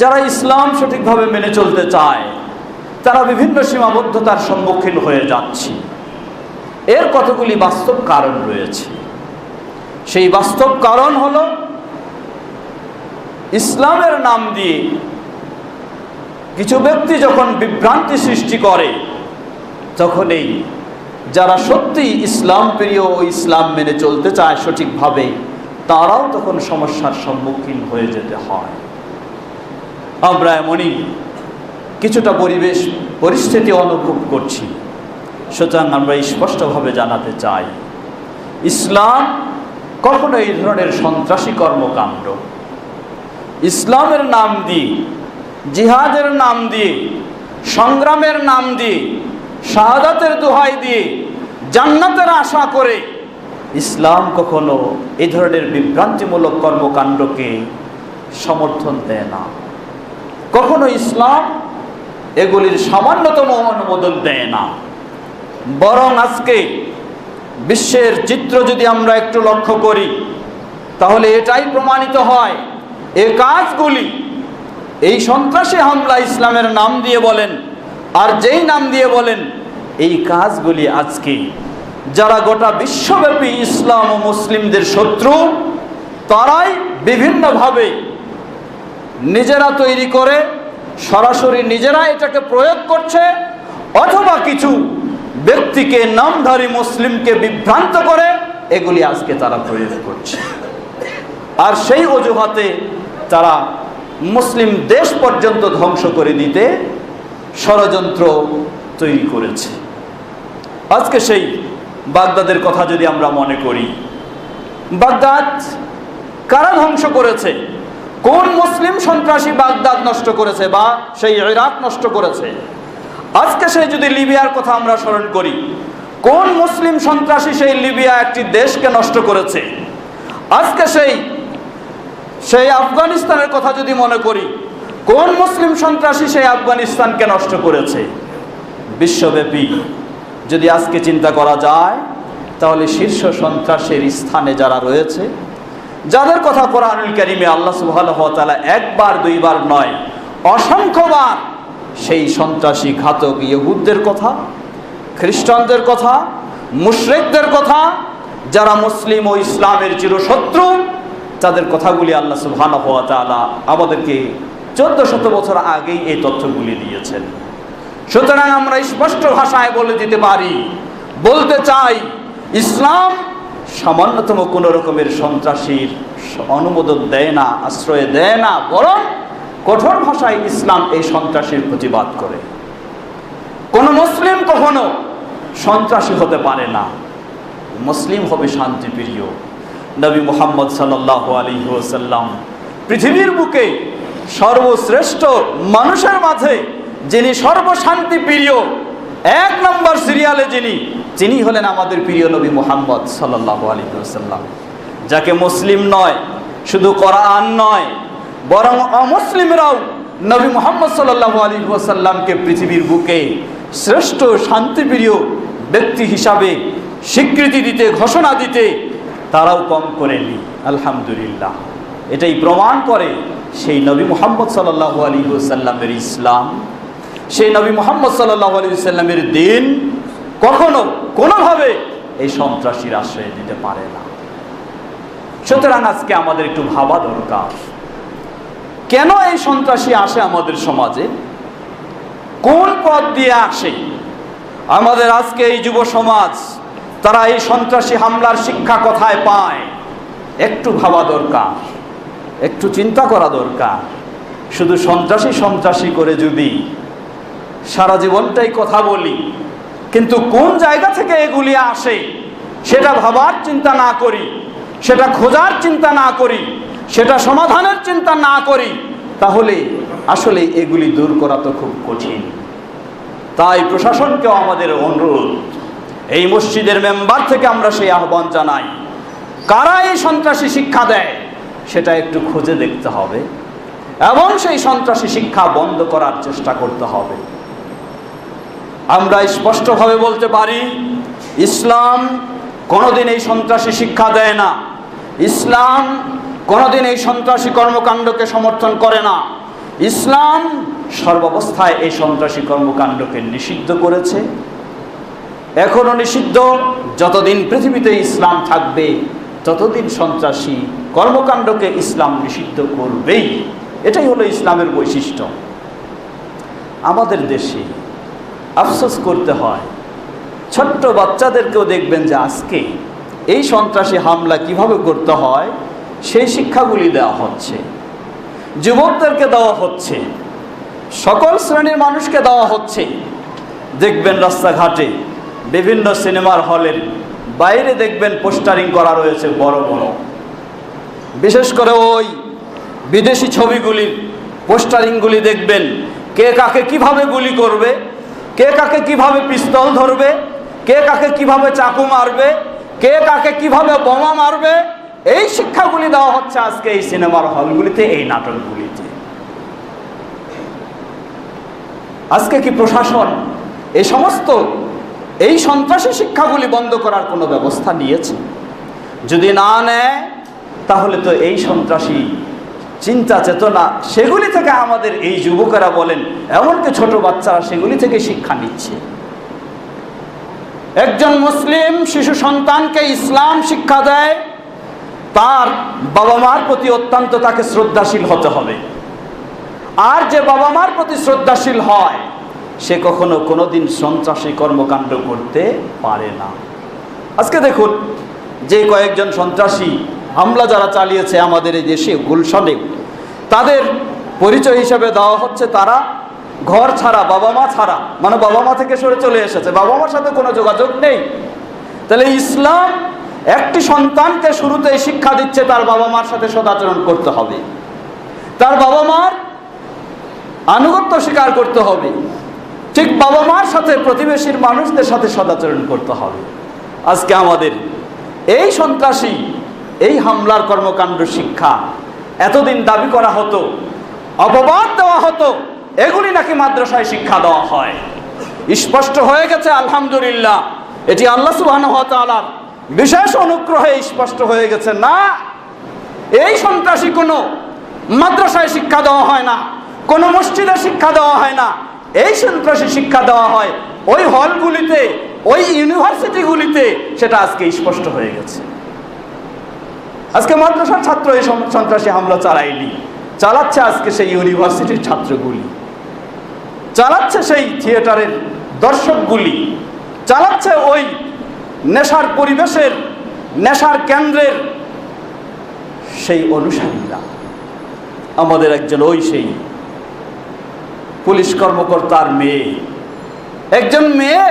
যারা ইসলাম সঠিকভাবে মেনে চলতে চায়, তারা বিভিন্ন সীমাবদ্ধতার সম্মুখীন হয়ে যাচ্ছে। এর কতগুলি বাস্তব কারণ রয়েছে? সেই বাস্তব কারণ হল, ইসলামের নাম দিয়ে কিছু ব্যক্তি যখন বিভ্রান্তি সৃষ্টি করে তখন এই যারা সত্যি ইসলাম প্রিয় ও ইসলাম মেনে চলতে চায় সঠিকভাবে, তারাও তখন সমস্যার সম্মুখীন হয়ে যেতে হয়। আমরা এমনই কিছুটা পরিবেশ, পরিস্থিতি অনুভব করছি। সুতরাং আমরা স্পষ্টভাবে জানাতে চাই, ইসলাম কখনো এই ধরনের সন্ত্রাসী কর্মকাণ্ড? ইসলামের নাম দিয়ে, জিহাদের নাম দিয়ে, সংগ্রামের নাম দিয়ে, শাহাদাতের দোহাই দিয়ে, জান্নাতের আশা করে ইসলাম কখনো এই ধরনের বিভ্রান্তিমূলক কর্মকাণ্ডকে সমর্থন দেয় না। কখনো ইসলাম এগুলির সামান্যতম অনুমোদন দেয় না। বরং আজকে বিশ্বের চিত্র যদি আমরা একটু লক্ষ্য করি, তাহলে এটাই প্রমাণিত হয়, এ কাজগুলি, এই সন্ত্রাসী হামলা ইসলামের নাম দিয়ে বলেন, আর যেই নাম দিয়ে বলেন, এই কাজগুলি আজকে যারা গোটা বিশ্বব্যাপী ইসলাম ও মুসলিমদের শত্রু, তারাই বিভিন্নভাবে নিজেরা তৈরি করে সরাসরি নিজেরা এটাকে প্রয়োগ করছে, অথবা কিছু ব্যক্তিকে, নামধারী মুসলিমকে বিভ্রান্ত করে, এগুলি আজকে তারা প্রয়োগ করছে। আর সেই অজুহাতে তারা মুসলিম দেশ পর্যন্ত ধ্বংস করে দিতে ষড়যন্ত্র তৈরি করেছে। আজকে সেই বাগদাদের কথা যদি আমরা মনে করি, বাগদাদ কারা ধ্বংস করেছে? কোন মুসলিম সন্ত্রাসী বাগদাদ নষ্ট করেছে বা সেই ইরাক নষ্ট করেছে? আজকে সেই যদি লিবিয়ার কথা আমরা স্মরণ করি, কোন মুসলিম সন্ত্রাসী সেই লিবিয়া একটি দেশকে নষ্ট করেছে? আজকে সেই সেই আফগানিস্তানের কথা যদি মনে করি, কোন মুসলিম সন্ত্রাসী সেই আফগানিস্তানকে নষ্ট করেছে? বিশ্বব্যাপী। যদি আজকে চিন্তা করা যায়, তাহলে শীর্ষ সন্ত্রাসের স্থানে যারা রয়েছে যাদের কথা কোরআনুল কারিমে আল্লাহ তাআলা একবার, দুইবার নয়, অসংখ্যবার সেই সন্ত্রাসী ঘাতক ইহুদদের কথা, খ্রিস্টানদের কথা, মুশরিকদের কথা, যারা মুসলিম ও ইসলামের চিরশত্রু, তাদের কথাগুলি আল্লাহ তাআলা আমাদেরকে চোদ্দ শত বছর আগেই এই তথ্যগুলি দিয়েছেন। সুতরাং আমরা স্পষ্ট ভাষায় বলে দিতে পারি, বলতে চাই, ইসলাম সামান্যতম কোনো রকমের সন্ত্রাসীর অনুমোদন দেয় না, আশ্রয় দেয় না, বরং কঠোর ভাষায় ইসলাম এই সন্ত্রাসীর প্রতিবাদ করে। কোন মুসলিম কখনো সন্ত্রাসী হতে পারে না। মুসলিম হবে শান্তিপ্রিয়। নবী মোহাম্মদ সাল্লাহ আলী ওসাল্লাম পৃথিবীর বুকে সর্বশ্রেষ্ঠ মানুষের মাঝে যিনি সর্বশান্তি প্রিয় এক নম্বর সিরিয়ালে যিনি তিনি হলেন আমাদের প্রিয় নবী মোহাম্মদ সাল্লাহ আলী ওসাল্লাম যাকে মুসলিম নয়, শুধু কোরআন নয়, বরং অমুসলিমরাও নবী মোহাম্মদ সাল্লাহ আলী ওসাল্লামকে পৃথিবীর বুকে শ্রেষ্ঠ শান্তিপ্রিয় ব্যক্তি হিসাবে স্বীকৃতি দিতে, ঘোষণা দিতে তারাও কম করেনি আলহামদুলিল্লাহ। এটাই প্রমাণ করে সেই নবী মোহাম্মদ সাল্লাহ আলী সাল্লামের ইসলাম, সেই নবী মোহাম্মদ সাল্লাহ আলী সাল্লামের দিন কখনো, কোনোভাবে এই সন্ত্রাসীর আশ্রয় দিতে পারে না। সুতরাং আজকে আমাদের একটু ভাবা দরকার। কেন এই সন্ত্রাসী আসে আমাদের সমাজে? কোন পথ দিয়ে আসে? আমাদের আজকে এই যুব সমাজ, তারা এই সন্ত্রাসী হামলার শিক্ষা কোথায় পায়? একটু ভাবা দরকার, একটু চিন্তা করা দরকার। শুধু সন্ত্রাসী সন্ত্রাসী করে যদি সারা জীবনটাই কথা বলি কিন্তু কোন জায়গা থেকে এগুলি আসে, সেটা ভাবার চিন্তা না করি, সেটা খোঁজার চিন্তা না করি, সেটা সমাধানের চিন্তা না করি, তাহলে আসলে এগুলি দূর করা তো খুব কঠিন। তাই প্রশাসনকেও আমাদের অনুরোধ, এই মসজিদের মেম্বার থেকে আমরা সেই আহ্বান জানাই, কারা এই সন্ত্রাসী শিক্ষা দেয়, সেটা একটু খুঁজে দেখতে হবে, এবং সেই সন্ত্রাসী শিক্ষা বন্ধ করার চেষ্টা করতে হবে। আমরা স্পষ্টভাবে বলতে পারি, ইসলাম কোনোদিন এই সন্ত্রাসী শিক্ষা দেয় না। ইসলাম কোনোদিন এই সন্ত্রাসী কর্মকাণ্ডকে সমর্থন করে না। ইসলাম সর্বাবস্থায় এই সন্ত্রাসী কর্মকাণ্ডকে নিষিদ্ধ করেছে। এখনও নিষিদ্ধ, যতদিন পৃথিবীতে ইসলাম থাকবে, ততদিন সন্ত্রাসী কর্মকাণ্ডকে ইসলাম নিষিদ্ধ করবেই। এটাই হলো ইসলামের বৈশিষ্ট্য। আমাদের দেশে আফসোস করতে হয়। ছোট্ট বাচ্চাদেরকেও দেখবেন যে আজকে এই সন্ত্রাসী হামলা কীভাবে করতে হয়, সেই শিক্ষাগুলি দেওয়া হচ্ছে। যুবকদেরকে দেওয়া হচ্ছে। সকল শ্রেণির মানুষকে দেওয়া হচ্ছে। দেখবেন রাস্তাঘাটে বিভিন্ন সিনেমার হলের বাইরে দেখবেন পোস্টারিং করা রয়েছে বড় বড়। বিশেষ করে ওই বিদেশি ছবিগুলির পোস্টারিংগুলি দেখবেন কে কাকে কীভাবে গুলি করবে কে কাকে কীভাবে পিস্তল ধরবে, কে কাকে কীভাবে চাকু মারবে, কে কাকে কীভাবে বোমা মারবে, এই শিক্ষাগুলি দেওয়া হচ্ছে আজকে এই সিনেমার হলগুলিতে, এই নাটকগুলিতে। আজকে কি প্রশাসন এই সমস্ত, এই সন্ত্রাসী শিক্ষাগুলি বন্ধ করার কোনো ব্যবস্থা নিয়েছে? যদি না নেয়, তাহলে তো এই সন্ত্রাসী চিন্তা, চেতনা, সেগুলি থেকে আমাদের এই যুবকেরা বলেন, এমনকি ছোট বাচ্চারা সেগুলি থেকে শিক্ষা নিচ্ছে। একজন মুসলিম শিশু সন্তানকে ইসলাম শিক্ষা দেয়, তার বাবা মার প্রতি অত্যন্ত তাকে শ্রদ্ধাশীল হতে হবে। আর যে বাবা মার প্রতি শ্রদ্ধাশীল হয়, সে কখনো কোনোদিন সন্ত্রাসী কর্মকাণ্ড করতে পারে না। আজকে দেখুন, যে কয়েকজন সন্ত্রাসী হামলা যারা চালিয়েছে আমাদের এই দেশে, গুলশনে, তাদের পরিচয় হিসেবে দেওয়া হচ্ছে তারা ঘর ছাড়া, বাবা মা ছাড়া। মানে বাবা মা থেকে সরে চলে এসেছে। বাবা মার সাথে কোনো যোগাযোগ নেই। তাহলে ইসলাম একটি সন্তানকে শুরুতেই শিক্ষা দিচ্ছে, তার বাবা মার সাথে সদাচরণ করতে হবে। তার বাবা মার আনুগত্য স্বীকার করতে হবে। ঠিক বাবা মার সাথে প্রতিবেশীর মানুষদের সাথে সদাচরণ করতে হবে। আজকে আমাদের এই সন্ত্রাসী এই হামলার কর্মকাণ্ড শিক্ষা। এতদিন দাবি করা হতো, অপবাদ দেওয়া হতো, এগুলি নাকি মাদ্রাসায় শিক্ষা দেওয়া হয়। স্পষ্ট হয়ে গেছে, আলহামদুলিল্লাহ, এটি আল্লাহ সুবাহর বিশেষ অনুগ্রহে স্পষ্ট হয়ে গেছে, না, এই সন্ত্রাসী কোনো মাদ্রাসায় শিক্ষা দেওয়া হয় না, কোনো মসজিদে শিক্ষা দেওয়া হয় না, এই সন্ত্রাসী শিক্ষা দেওয়া হয়, ওই হলগুলিতে, ওই ইউনিভার্সিটিগুলিতে, সেটা আজকে স্পষ্ট হয়ে গেছে। আজকে মাদ্রাসার ছাত্র এই সন্ত্রাসী হামলা চালায়নি চালাচ্ছে আজকে সেই ইউনিভার্সিটির ছাত্রগুলি। চালাচ্ছে সেই থিয়েটারের দর্শকগুলি। চালাচ্ছে ওই নেশার পরিবেশের, নেশার কেন্দ্রের সেই অনুসারীরা। আমাদের একজন ওই সেই পুলিশ কর্মকর্তার মেয়ে। একজন মেয়ে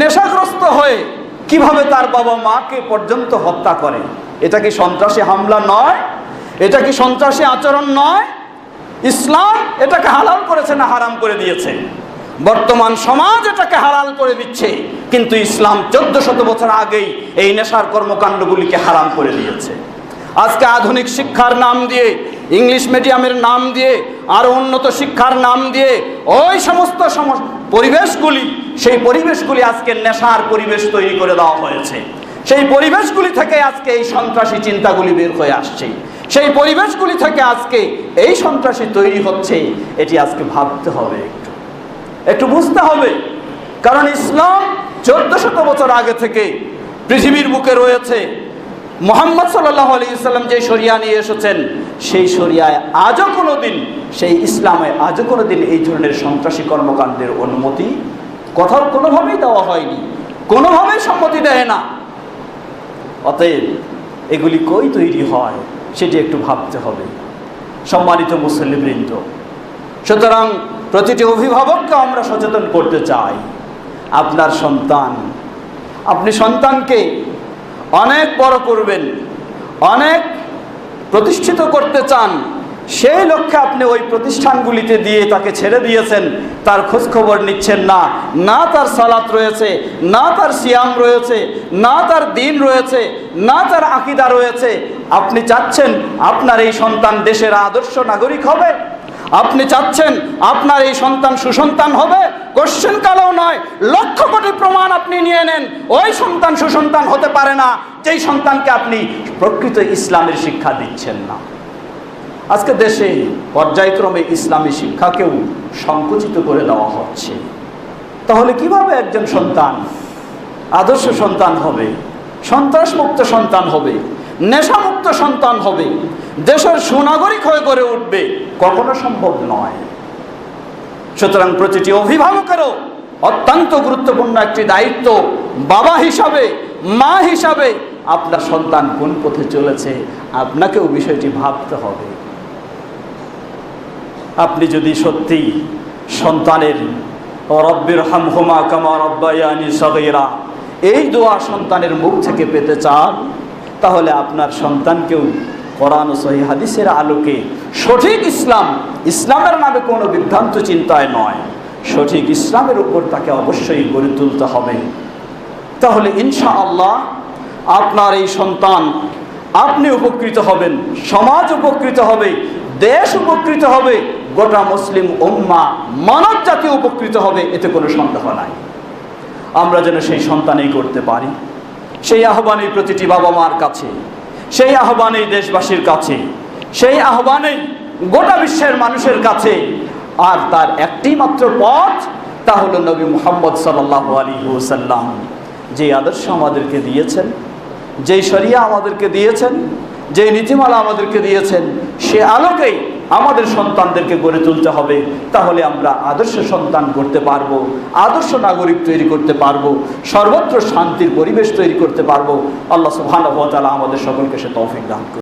নেশাগ্রস্ত হয়ে কীভাবে তার বাবা মাকে পর্যন্ত হত্যা করে? এটা কি সন্ত্রাসী হামলা নয়? এটা কি সন্ত্রাসী আচরণ নয়? ইসলাম এটাকে হালাল করেছে না হারাম করে দিয়েছে? বর্তমান সমাজ এটাকে হালাল করে দিচ্ছে, কিন্তু ইসলাম চোদ্দ শত বছর আগেই এই নেশার কর্মকাণ্ডগুলিকে হারাম করে দিয়েছে। আজকে আধুনিক শিক্ষার নাম দিয়ে, ইংলিশ মিডিয়ামের নাম দিয়ে, আরও উন্নত শিক্ষার নাম দিয়ে, ওই সমস্ত সম- পরিবেশগুলি, সেই পরিবেশগুলি আজকে নেশার পরিবেশ তৈরি করে দেওয়া হয়েছে। সেই পরিবেশগুলি থেকে আজকে এই সন্ত্রাসী চিন্তাগুলি বের হয়ে আসছে। সেই পরিবেশগুলি থেকে আজকে এই সন্ত্রাসী তৈরি হচ্ছে, এটি আজকে ভাবতে হবে একটু। একটু বুঝতে হবে। কারণ ইসলাম চোদ্দ শত বছর আগে থেকে পৃথিবীর বুকে রয়েছে। মোহাম্মদ সাল্লাহ আলী ইসলাম যে শরিয়া নিয়ে এসেছেন, সেই শরিয়ায় আজও কোনো দিন সেই ইসলামে আজও কোনো দিন এই ধরনের সন্ত্রাসী কর্মকাণ্ডের অনুমতি কোথাও কোনোভাবেই দেওয়া হয়নি। কোনোভাবেই সম্মতি দেয় না। অতএব এগুলি কই তৈরি হয় সেটি একটু ভাবতে হবে। সম্মানিত মুসলিমবৃন্দ সুতরাং প্রতিটি অভিভাবককে আমরা সচেতন করতে চাই। আপনার সন্তান, আপনি সন্তানকে অনেক বড় করবেন, অনেক প্রতিষ্ঠিত করতে চান। সেই লক্ষ্যে আপনি ওই প্রতিষ্ঠানগুলিতে দিয়ে তাকে ছেড়ে দিয়েছেন, তার খোঁজখবর নিচ্ছেন না। না তার সালাত রয়েছে, না তার সিয়াম রয়েছে, না তার দিন রয়েছে, না তার আকিদা রয়েছে। আপনি চাচ্ছেন আপনার এই সন্তান দেশের আদর্শ নাগরিক হবে? আপনি চাচ্ছেন আপনার এই সন্তান সুসন্তান হবে? কোশ্চেন কালেও নয়, লক্ষ কোটি প্রমাণ আপনি নিয়ে নেন, ওই সন্তান সুসন্তান হতে পারে না। যেই সন্তানকে আপনি প্রকৃত ইসলামের শিক্ষা দিচ্ছেন না। আজকে দেশে পর্যায়ক্রমে ইসলামী শিক্ষাকেও সংকুচিত করে দেওয়া হচ্ছে। তাহলে কীভাবে একজন সন্তান, আদর্শ সন্তান হবে, সন্ত্রাসমুক্ত সন্তান হবে, নেশামুক্ত সন্তান হবে, দেশের সুনাগরিক হয়ে গড়ে উঠবে, কখনো সম্ভব নয়। সুতরাং প্রতিটি অভিভাবকেরও অত্যন্ত গুরুত্বপূর্ণ একটি দায়িত্ব, বাবা হিসাবে, মা হিসাবে, আপনার সন্তান কোন পথে চলেছে, আপনাকেও বিষয়টি ভাবতে হবে। আপনি যদি সত্যি সন্তানের, রব্বির হামহুমা কামা রব্বায়ানি সগীরা এই দোয়া সন্তানের মুখ থেকে পেতে চান, তাহলে আপনার সন্তানকেও কোরআন ও সহি হাদিসের আলোকে সঠিক ইসলাম, ইসলামের নামে কোনো বিভ্রান্ত চিন্তায় নয়, সঠিক ইসলামের উপর তাকে অবশ্যই গড়ে তুলতে হবে। তাহলে ইনশা আল্লাহ আপনার এই সন্তান, আপনি উপকৃত হবেন, সমাজ উপকৃত হবে, দেশ উপকৃত হবে গোটা মুসলিম উম্মা মানব জাতি উপকৃত হবে, এতে কোনো সন্দেহ নাই। আমরা যেন সেই সন্তানেই করতে পারি। সেই আহ্বানেই প্রতিটি বাবা মার কাছে, সেই আহ্বানেই দেশবাসীর কাছে, সেই আহ্বানেই গোটা বিশ্বের মানুষের কাছে। আর তার একটি মাত্র পথ, তা হলো নবী মুহাম্মদ সাল্লাহ আলী ওসাল্লাম যে আদর্শ আমাদেরকে দিয়েছেন যেই শরিয়া আমাদেরকে দিয়েছেন যে নীতিমালা আমাদেরকে দিয়েছেন, সে আলোকেই আমাদের সন্তানদেরকে গড়ে তুলতে হবে। তাহলে আমরা আদর্শ সন্তান করতে পারব, আদর্শ নাগরিক তৈরি করতে পারব, সর্বত্র শান্তির পরিবেশ তৈরি করতে পারব। আল্লাহ সুহান আমাদের সকলকে সে তৌফিক দান